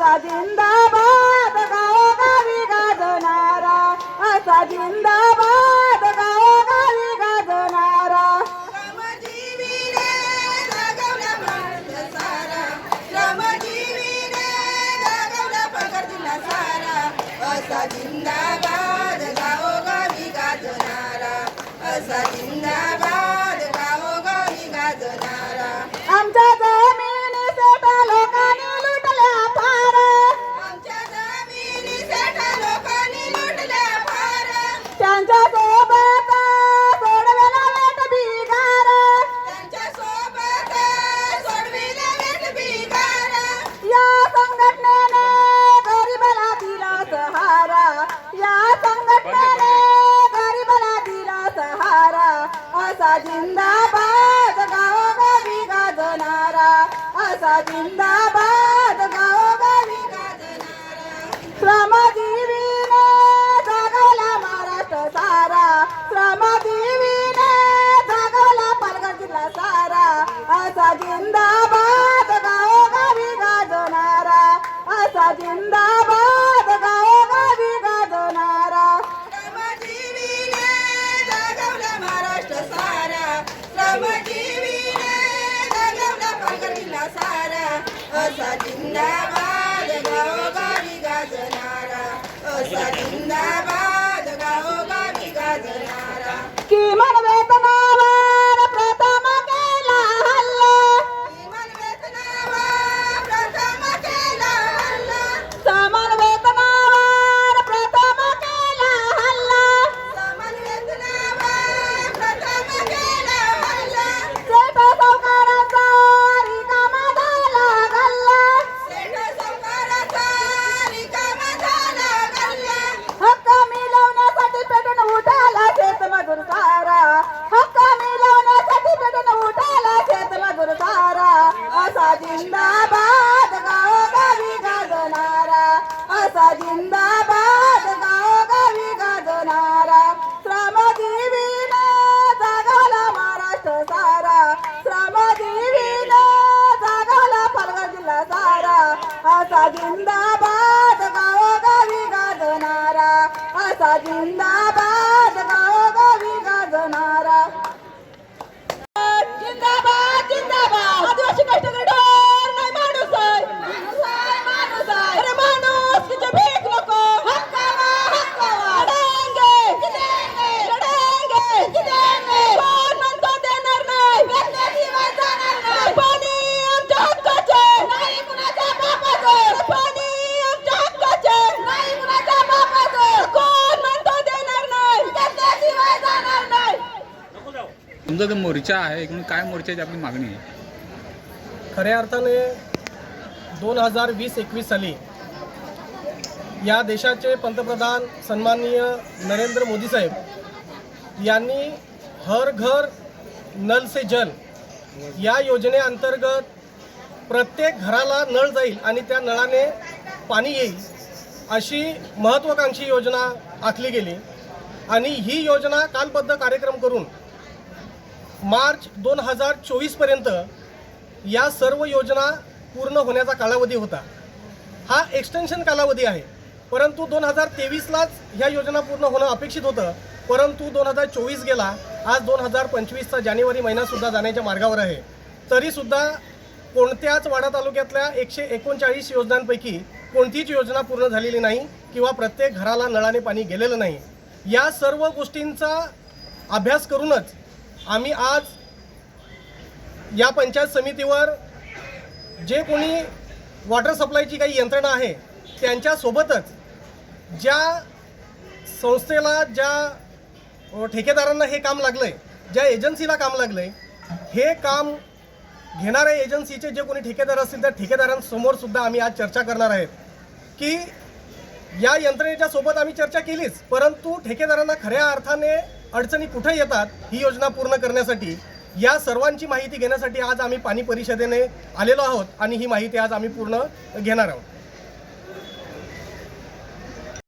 असा जिंदाबाद जिंदाबाद गावोगावी गाजणारा असा जिंदाबाद Cause I Hasadinda. जिंदाबाद गावोगावी गाजणारा असा जिंदा तुमचा जो मोर्चा आहे एकूण काय मोर्चाची आपली मागणी आहे? खऱ्या अर्थाने दोन हजार वीस एकवीस साली या देशाचे पंतप्रधान सन्माननीय नरेंद्र मोदी साहेब यांनी हर घर नल से जल या योजनेअंतर्गत प्रत्येक घराला नळ जाईल आणि त्या नळाने पाणी येईल अशी महत्त्वाकांक्षी योजना आखली गेली. आणि ही योजना कालबद्ध कार्यक्रम करून मार्च दोन हजार चोवीसपर्यंत या सर्व योजना पूर्ण होण्याचा कालावधी होता. हा एक्सटेन्शन कालावधी आहे. परंतु दोन हजार तेवीसलाच ह्या योजना पूर्ण होणं अपेक्षित होतं. परंतु दोन हजार चोवीस गेला आज दोन हजार पंचवीसचा जानेवारी महिनासुद्धा जाण्याच्या मार्गावर आहे. तरीसुद्धा कोणत्याच वाडा तालुक्यातल्या एकशे एकोणचाळीस योजनांपैकी कोणतीच योजना पूर्ण झालेली नाही किंवा प्रत्येक घराला नळाने पाणी गेलेलं नाही. या सर्व गोष्टींचा अभ्यास करूनच आम्ही आज या पंचायत समितीवर जे कोणी वॉटर सप्लायची काही यंत्रणा आहे त्यांच्यासोबतच ज्या संस्थेला ज्या ठेकेदारांना हे काम लागलं आहे ज्या एजन्सीला काम लागलं आहे हे काम घेणाऱ्या एजन्सीचे जे कोणी ठेकेदार असतील त्या ठेकेदारांसमोर सुद्धा आम्ही आज चर्चा करणार आहेत. की या यंत्रणेच्या सोबत आम्ही चर्चा केलीच परंतु ठेकेदारांना खऱ्या अर्थाने अडचणी कुठे येतात ही योजना पूर्ण करण्यासाठी या सर्वांची माहिती घेण्यासाठी आज आम्ही पाणी परिषदेने आलेलो आहोत आणि ही माहिती आज आम्ही पूर्ण घेणार आहोत.